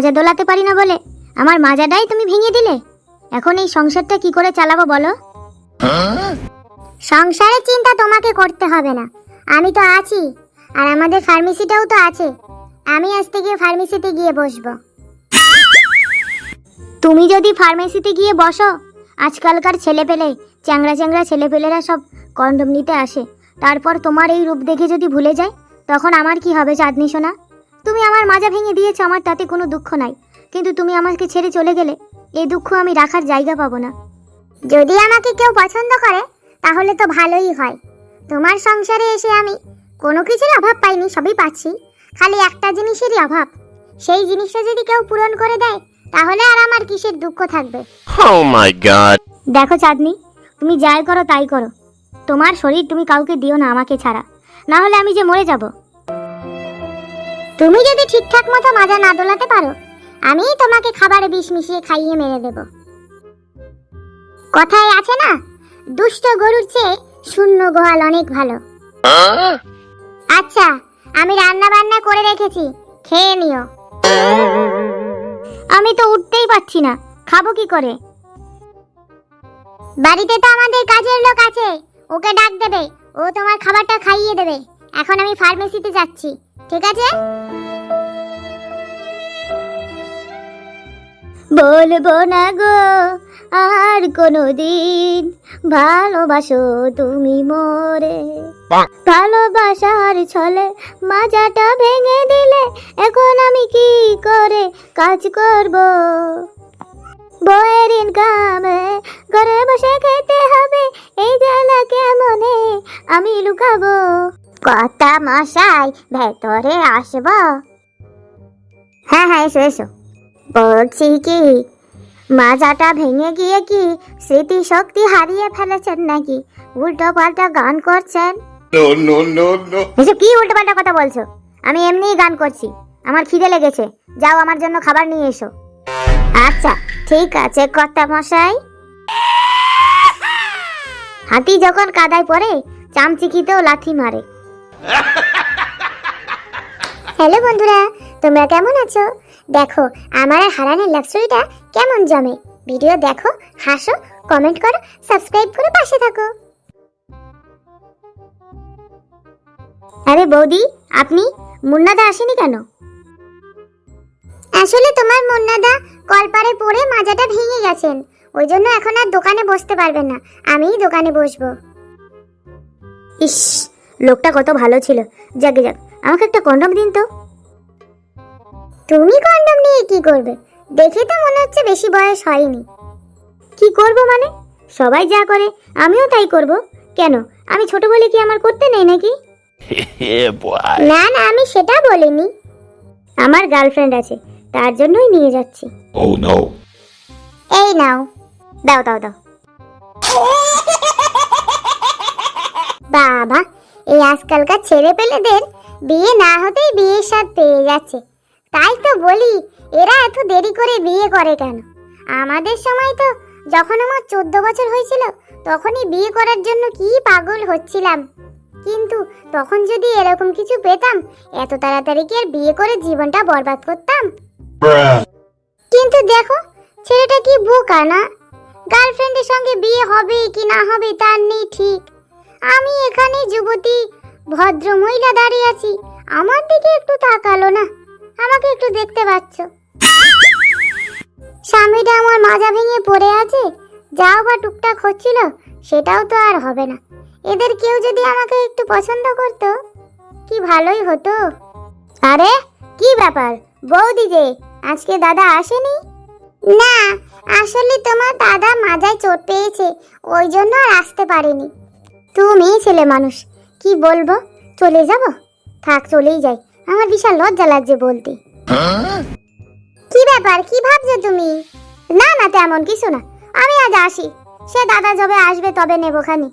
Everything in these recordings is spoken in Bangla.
মাজা দোলাতে পারি না বলে? আমার মাজাটাই তুমি ভেঙে দিলে? এখন এই সংসারটা কি করে চালাবো বলো? সংসারের চিন্তা তোমাকে করতে হবে না। আমি তো আছি, আর আমাদের ফার্মেসিটাও তো আছে। আমি আজ থেকে ফার্মেসিতে গিয়ে বসবো। তুমি যদি ফার্মেসিতে গিয়ে বসো, আজকালকার ছেলেপেলে, চ্যাংড়া চ্যাংড়া ছেলেপেলেরা সব কন্ডম নিতে আসে। তারপর তোমার এই রূপ দেখে যদি ভুলে যায়, তখন আমার কি হবে চাঁদনি সোনা? তুমি আমার মাজা ভেঙে দিয়েছ আমার তাতে কোনো দুঃখ নাই। কিন্তু তুমি আমাকে ছেড়ে চলে গেলে এই দুঃখ আমি রাখার জায়গা পাবো না। যদি আমাকে কেউ পছন্দ করে তাহলে তো ভালোই হয়। তোমার সংসারে এসে আমি কোনো কিছুর অভাব পাইনি সবই পাচ্ছি। খালি একটা জিনিসেরই অভাব। সেই জিনিসটা যদি কেউ পূরণ করে দেয় তাহলে আর আমার কিসের দুঃখ থাকবে? Oh. দেখো চাঁদনি তুমি যাই করো তাই করো। তোমার শরীর তুমি কাউকে দিও না আমাকে ছাড়া। না হলে আমি যে মরে যাব। তুমি যদি ঠিকঠাক মতো মাজা না দোলাতে পারো আমি তোমাকে খাবারে বিষ মিশিয়ে খাইয়ে মেরে দেব। কথায় আছে না, দুষ্ট গরুর চেয়ে শূন্য গোয়াল অনেক ভালো। আচ্ছা আমি রান্না বান্না করে রেখেছি, খেয়ে নিও। আমি তো উঠতেই পারছি না, খাব কি করে? বাড়িতে তো আমাদের কাজের লোক আছে, ওকে ডাক দেবে, ও তোমার খাবারটা খাইয়ে দেবে। এখন আমি ফার্মেসিতে যাচ্ছি। ঠিক আছে? বলব না গো আর কোনো দিন ভালোবাসো তুমি মোরে। ভালোবাসার ছলে মাজাটা ভেঙে দিলে এখন আমি কি করে কাজ করব? বইয়ের ইনকামে ঘরে বসে খেতে হবে এই জ্বালা কেমনে আমি লুকাবো? কথা মশাই ভেতরে আসব। হ্যাঁ হ্যাঁ এসো এসো। বলছি কি মাজাটা ভেঙে গিয়ে কি স্মৃতি স্মৃতিশক্তি হারিয়ে ফেলেছেন নাকি? উল্টো পাল্টা গান করছেন. এসব কি উল্টো পাল্টা কথা বলছো? আমি এমনিই গান করছি। আমার খিদে লেগেছে। যাও আমার জন্য খাবার নিয়ে এসো। আচ্ছা ঠিক আছে কর্তা মশাই। হাতি যখন কাদায় পড়ে চামচিকিতেও লাথি মারে। হ্যালো বন্ধুরা, তোমরা কেমন আছো? দেখো, আমার আর হারানের লাভ স্টোরিটা কেমন জমে? ভিডিও দেখো, হাসো কমেন্ট করো সাবস্ক্রাইব করে পাশে থাকো। আরে বৌদি, আপনি মুন্নাদা আসেনি কেন? আসলে তোমার মুন্নাদা কলপারে পড়ে মাজাটা ভেঙে গেছেন। ওই জন্য এখন আর দোকানে বসতে পারবেন না। আমিই দোকানে বসবো। ইস লোকটা কত ভালো ছিল। যাকে যাক আমাকে একটা কন্ডম দিন তো। তুমি কন্ডম নিয়ে কি করবে? দেখে তো মনে হচ্ছে বেশি বয়স হয়নি। কি করব মানে? সবাই যা করে আমিও তাই করব। কেন আমি ছোট বলে কি আমার করতে নেই নাকি? না না আমি সেটা বলিনি। আমার গার্লফ্রেন্ড আছে তার জন্যই নিয়ে যাচ্ছি। Oh এই নাও। দাও দাও দাও। বাবা এই আজকালকার ছেলে পেলেদের বিয়ে না হতেই বিয়ের স্বাদ পেয়ে যাচ্ছে। তাই তো বলি, এরা এত দেরি করে বিয়ে করে কেন? আমাদের সময় তো যখন আমার চোদ্দ বছর হয়েছিল, তখনই বিয়ে করার জন্য কি পাগল হচ্ছিলাম। কিন্তু তখন যদি এরকম কিছু পেতাম, এত তাড়াতাড়ি কি আর বিয়ে করে জীবনটা বরবাদ করতাম? কিন্তু দেখো, ছেলেটা কি বোকা না? গার্লফ্রেন্ডের সঙ্গে বিয়ে হবে কি না হবে তার নেই ঠিক। আমি এখানে যুবতী ভদ্র মহিলা দাঁড়িয়ে আছি। আমার দিকে একটু তাকালো না। আমাকে একটু দেখতে পাচ্ছ। স্বামীটা আমার মাজা ভেঙে পড়ে আছে। যাও বা টুকটাক হচ্ছিল, সেটাও তো আর হবে না। এদের কেউ যদি আমাকে একটু পছন্দ করতো, কি ভালোই হতো। আরে, কি ব্যাপার? বৌদি যে, আজকে দাদা আসেনি? না, আসলে তোমার দাদা মাজায় চোট পেয়েছে, ওই জন্য আর আসতে পারেনি। তুমি ছেলে মানুষ, কি বলব? চলে যাব? থাক, চলেই যাই। আমার বিশাল লজ্জা লাগছে বলতে। কি ব্যাপার? কি ভাবছ তুমি? না না, তেমন কিছু না। আমি আজ আসি। সে দাদা যবে আসবে, তবে নেব খানি।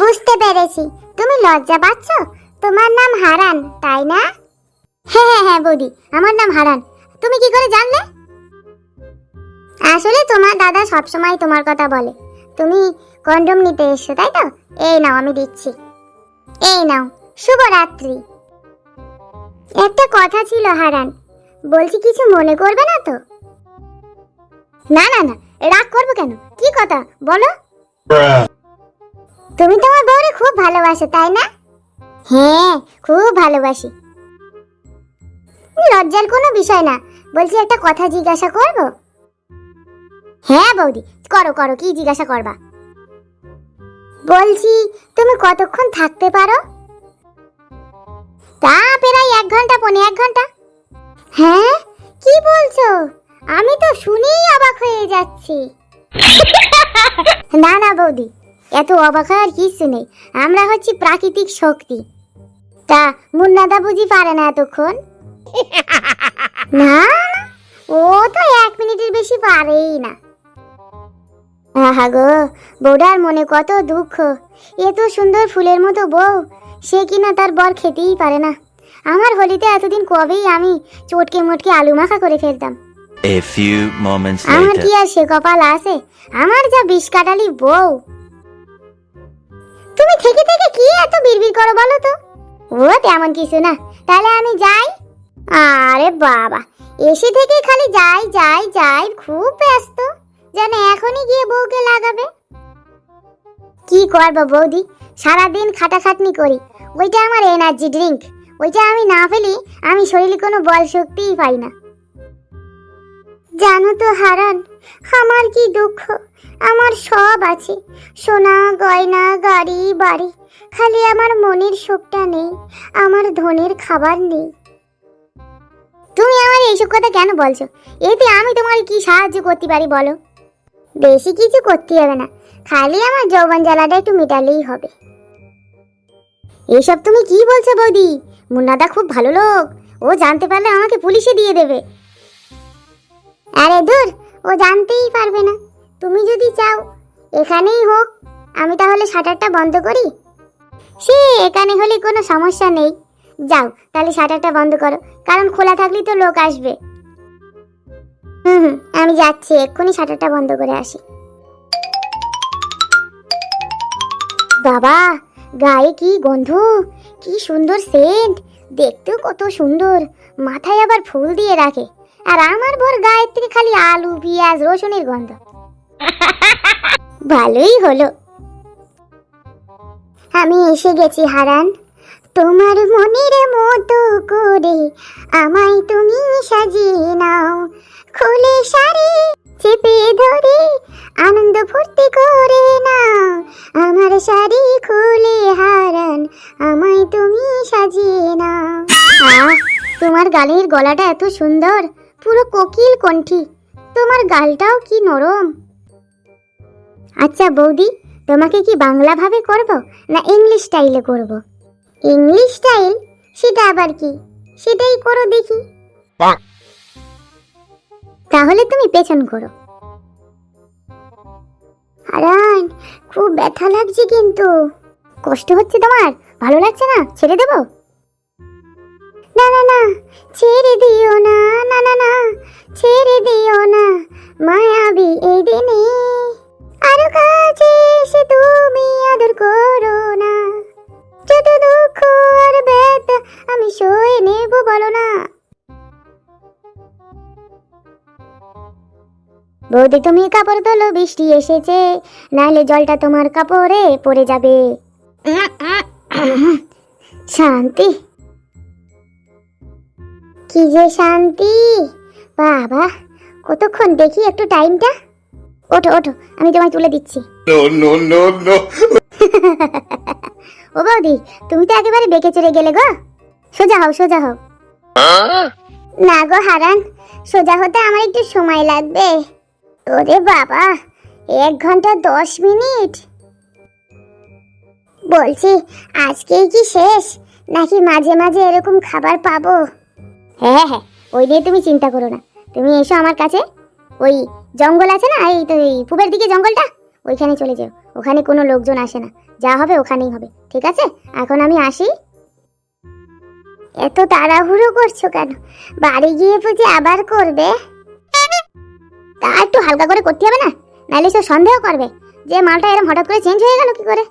বুঝতে পেরেছি। তুমি লজ্জা পাচ্ছ? তোমার নাম হারান, তাই না? হ্যাঁ হ্যাঁ হ্যাঁ বৌদি, আমার নাম হারান। তুমি কি করে জানলে? আসলে তোমার দাদা সবসময় তোমার কথা বলে। তুমি কন্ডম নিতে এসছো তাই তো? এই নাও, আমি দিচ্ছি। এই নাও, শুভরাত্রি। একটা কথা ছিল, হারান। বলছি, কিছু মনে করবে না তো? না না না, রাগ করব কেন? কি কথা? বলো. তুমি তোমার বউরে খুব ভালোবাসো, তাই না? হ্যাঁ খুব ভালোবাসি। লজ্জার কোনো বিষয় না। বলছি, একটা কথা জিজ্ঞাসা করব? হ্যাঁ বৌদি, করো করো, কি জিজ্ঞাসা করবা? বলছি, তুমি কতক্ষণ থাকতে পারো? তা প্রায় এক ঘণ্টা, পনে এক ঘণ্টা। হ্যাঁ? কি বলছো? আমি তো শুনেই অবাক হয়ে যাচ্ছি। না না, বৌদি, এত অবাক হওয়ার কিছু নেই। আমরা হচ্ছি প্রাকৃতিক শক্তি। তা, মুন্নাদা বুঝি পারে না এতক্ষণ? না, ও তো এক মিনিটের বেশি পারেই না। আহা গো। বউটার মনে কত দুঃখ। এত সুন্দর ফুলের মতো বউ। সে কিনা তার বর খেতেই পারে না। আমার হোলিতে এতদিন কবেই আমি চটকে মটকে আলু মাখা করে ফেলতাম। আমার কি আর সে কপাল আছে? আমার যা বিষ কাটালি বউ। তুমি থেকে থেকে কি এত বিড়বিড় করো বলো তো? ও তেমন কিছু না। তাহলে আমি যাই? আরে বাবা এসে থেকে খালি যাই যাই যাই খুব ব্যস্ত। যেন এখনই গিয়ে বউকে লাগাবে। কি করব বৌদি? সারাদিন খাটাখাটনি করি। ওইটা আমার এনার্জি ড্রিঙ্ক ওইটা আমি না ফেলি আমি শরীরে কোনো বল শক্তিই পাই না। জানো তো হারান, আমার কি দুঃখ? আমার সব আছে। সোনা, গয়না, গাড়ি, বাড়ি। খালি আমার মনের সুখটা নেই। আমার ধনের খাবার নেই। তুমি আমার এইসব কথা কেন বলছো? এতে আমি তোমার কি সাহায্য করতে পারি বলো? বেশি কিছু করতে হবে না। খালি আমার যৌবন জ্বালাটা একটু মেটালেই হবে। এইসব তুমি কি বলছো বৌদি? মুন্নাদা খুব ভালো লোক। ও জানতে পারলে আমাকে পুলিশে দিয়ে দেবে। আরে দূর, ও জানতেই পারবে না। তুমি যদি চাও, এখানেই হোক, আমি তাহলে শাটারটা বন্ধ করি? সে, এখানে হলে কোনো সমস্যা নেই। যাও, তাহলে শাটারটা বন্ধ করো, কারণ খোলা থাকলেই তো লোক আসবে। হুম হুম, আমি যাচ্ছি, এক্ষুনি শাটারটা বন্ধ করে আসি। বাবা, গায়ে কি গন্ধ? কি সুন্দর সেন্ট দেখতেও কত সুন্দর। মাথায় আবার ফুল দিয়ে রাখে। আর আমার বর গায়ের থেকে খালি আলু, পেঁয়াজ, রসুনের গন্ধ। ভালোই হলো। আমি এসে গেছি হারান। তোমার মনের মতো করে আমায় তুমি সাজিয়ে নাও। খুলে শাড়ি চেপে ধরে, আনন্দ ফুর্তি করে নাও। আমার শাড়ি খুলে হারান, আমায় তুমি সাজিয়ে নাও। তোমার গালের গলাটা এত সুন্দর, পুরো কোকিল কণ্ঠী। তোমার গালটাও কি নরম। আচ্ছা বৌদি, তোমাকে কি বাংলা ভাবে করব, না ইংলিশ স্টাইলে করব? ইংলিশ স্টাইল সেটা আবার কি? সেটাই করো দেখি. তাহলে তুমি পেছন করো হারান খুব ব্যথা লাগছে কিন্তু। কষ্ট হচ্ছে তোমার? ভালো লাগছে না? ছেড়ে দেবো? না না না ছেড়ে দিও না না না না ছেড়ে দিও না মায়াবি এই দিনে। আরও কাছে এসে তুমি আদর করো না। যত দুঃখ আর ব্যথা আমি সয়ে নেব বলো না। বৌদি তুমি কাপড় তোলো বৃষ্টি এসেছে নাহলে জলটা তোমার কাপড়ে পড়ে যাবে। শান্তি। কি যে শান্তি। বাবা কতক্ষণ দেখি একটু টাইমটা। ওঠো ওঠো আমি তোমায় তুলে দিচ্ছি। No, no, no, no. ও বৌদি, তুমি তো একেবারে বেঁকে চড়ে গেলে গো। সোজা হও সোজা হও। না গো হারান, সোজা হতে আমার একটু সময় লাগবে। ওরে বাবা, এক ঘণ্টা দশ মিনিট? বলছি, আজকেই কি শেষ? নাকি মাঝে মাঝে এরকম খাবার পাবো? হ্যাঁ হ্যাঁ ওই নিয়ে তুমি চিন্তা করো না। তুমি এসো আমার কাছে। ওই জঙ্গল আছে না, এই তো এই পূবের দিকে জঙ্গলটা, ওইখানে চলে যাও। ওখানে কোনো লোকজন আসে না। যা হবে ওখানেই হবে ঠিক আছে? এখন আমি আসি। এত তাড়াহুড়ো করছ কেন? বাড়ি গিয়ে বুঝি আবার করবে? তা একটু হালকা করে করতে হবে না? নাহলে সে সন্দেহ করবে যে মালটা এরকম হঠাৎ করে চেঞ্জ হয়ে গেল কি করে?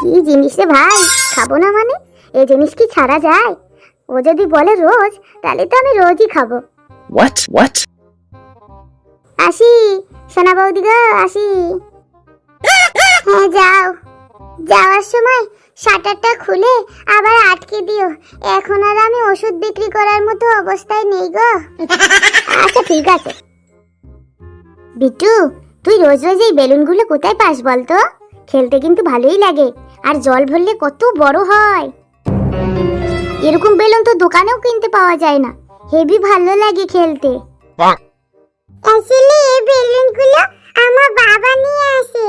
কি জিনিস রে ভাই খাব না মানে? এই জিনিস কি ছাড়া যায়? ও যদি বলে রোজ তাহলে তো আমি রোজই খাব? আসি সোনা বৌদি গো আসি। হ্যাঁ যাও। যাওয়ার সময় শাটারটা খুলে আবার আটকে দিও। এখন আর আমি ওষুধ বিক্রি করার মতো অবস্থায় নেই গো। আচ্ছা ঠিক আছে। বিট্টু তুই রোজ রোজ এই বেলুনগুলো কোথায় পাস বলতো? খেলতে কিন্তু ভালোই লাগে আর জল ভরলে কত বড় হয়। এরকম বেলুন তো দোকানেও কিনতে পাওয়া যায় না। হেভি ভালো লাগে খেলতে। আসলে এই বেলুনগুলো আমার বাবা নিয়ে আসে।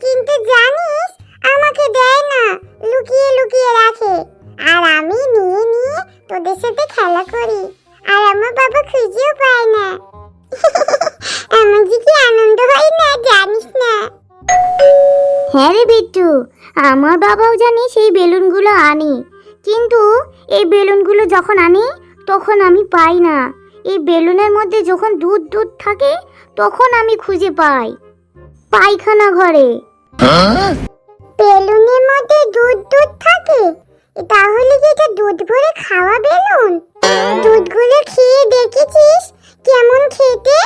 কিন্তু জানিস, আমাকে দেয় না, লুকিয়ে লুকিয়ে রাখে। আর আমি নিয়ে নিয়ে তোদের সাথে খেলা করি। আর আমার বাবা খুঁজেও পায় না। আমার যে কি আনন্দ হয় না, জানিস না। হ্যাঁ রে বিট্টু, আমার বাবাও জানি সেই বেলুনগুলো আনে। কিন্তু এই বেলুনগুলো যখন আনি, তখন আমি পাই না। এই বেলুনের মধ্যে যখন দুধ দুধ থাকে, তখন আমি খুঁজে পাই। পায়খানা ঘরে। বেলুনের মধ্যে দুধ দুধ থাকে? তাহলে কি এটা দুধ ভরে খাওয়া বেলুন? দুধগুলো খেয়ে দেখেছিস কেমন খেতে?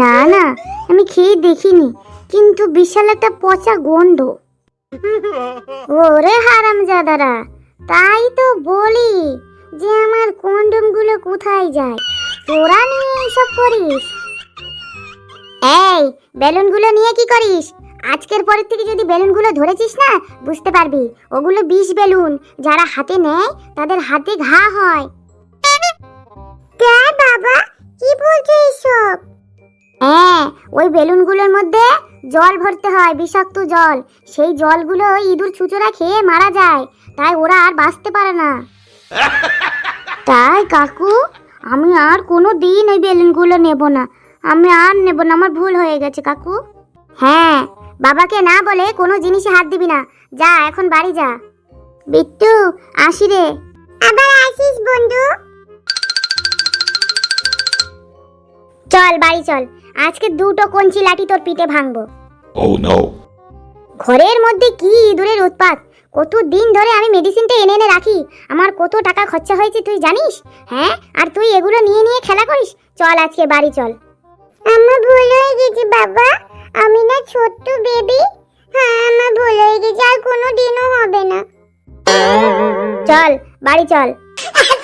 না না, আমি খেয়ে দেখিনি, কিন্তু বিশাল একটা পচা গন্ধ। ওরে হারামজাদারা, তাই তো বলি যে আমার কন্ডমগুলো কোথায় যায়? তোরা নিয়ে এইসব করিস। এই বেলুনগুলো নিয়ে কি করিস? আজকের পরের থেকে যদি বেলুনগুলো ধরেছিস না বুঝতে পারবি ওগুলো বিষ বেলুন। যারা হাতে নেয় তাদের হাতে ঘা হয়। বাবা? কি বলছো এসব হ্যাঁ ওই বেলুনগুলোর মধ্যে জল ভরতে হয় বিষাক্ত জল। সেই জলগুলো ইঁদুর ছুচোরা খেয়ে মারা যায়। তাই ওরা আর বাঁচতে পারে না। তাই কাকু আমি আর কোনো দিন ওই বেলুনগুলো নেব না। আমি আর নেব না আমার ভুল হয়ে গেছে কাকু। হ্যাঁ বাবাকে না বলে কোনো জিনিসে হাত দিবি না। যা এখন বাড়ি যা। বিট্টু আসি রে। আবার আসিস বন্ধু। চল বাড়ি চল। আজকে দুটো কঞ্চি লাঠি তোর পিঠে ভাঙবো। oh no, ঘরের মধ্যে কি ইঁদুরের উৎপাত? কত দিন ধরে আমি মেডিসিনটা এনে এনে রাখি। আমার কত টাকা খরচা হয়েছে তুই জানিস? হ্যাঁ আর তুই এগুলো নিয়ে নিয়ে খেলা করিস? চল আজকে বাড়ি চল। আমার ভুল হয়ে গেছে বাবা। আমি না ছোট্ট বেবি হ্যাঁ আমার ভুল হয়ে গেছে আর কোনো দিনও হবে না। চল বাড়ি চল।